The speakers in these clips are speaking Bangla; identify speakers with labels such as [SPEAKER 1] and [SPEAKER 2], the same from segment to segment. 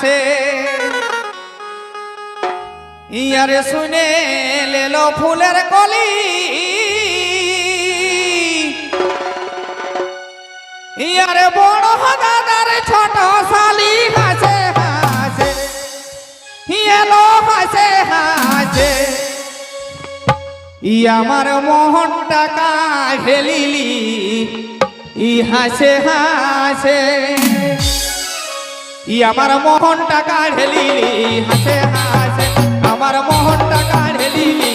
[SPEAKER 1] আছে। ইয়ারে শুনে লেলো ফুলের কলি। ইয়ারে বড় দাদার ছোট সালি হাসে হাসে। ইয়েলো হাসে হাসে। ই আমার মোহন টাকা হেলিলি ই হাসে হাসে। আমার মোহন টাকা ঢেলিলি হাসে হাসে আমার মোহন টাকা ঢেলিলি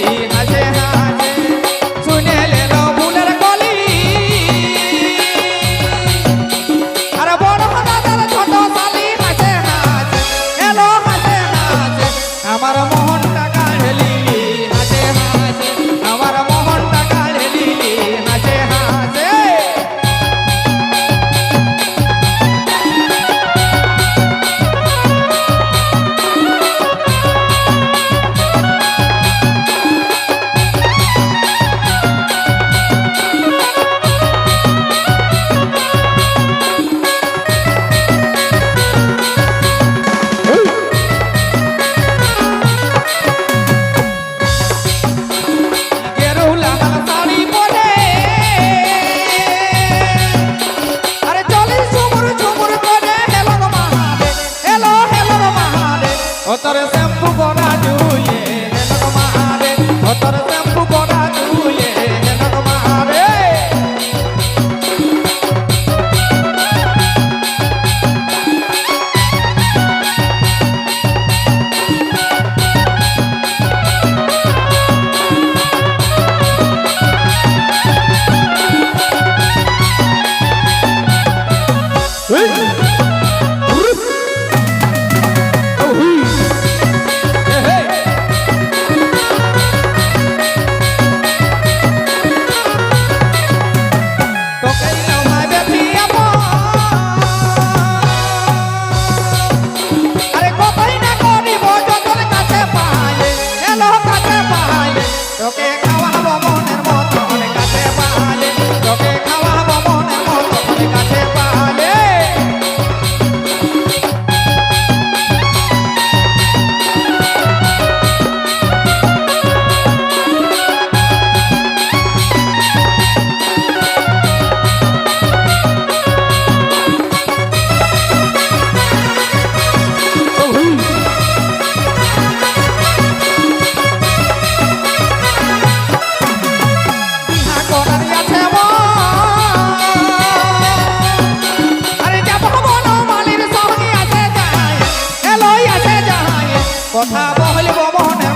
[SPEAKER 1] কথা বলিব মনে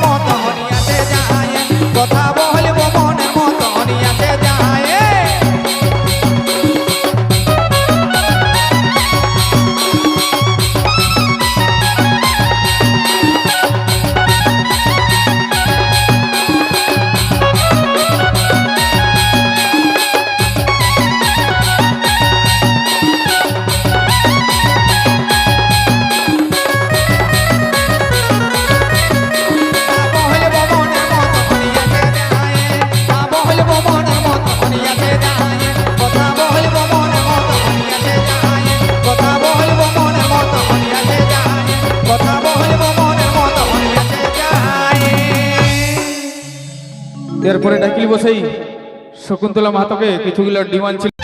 [SPEAKER 2] এরপরে ডাকিলি বসেই শকুন্তলা মাহাতোকে কিছুগুলো ডিমান্ড ছিল।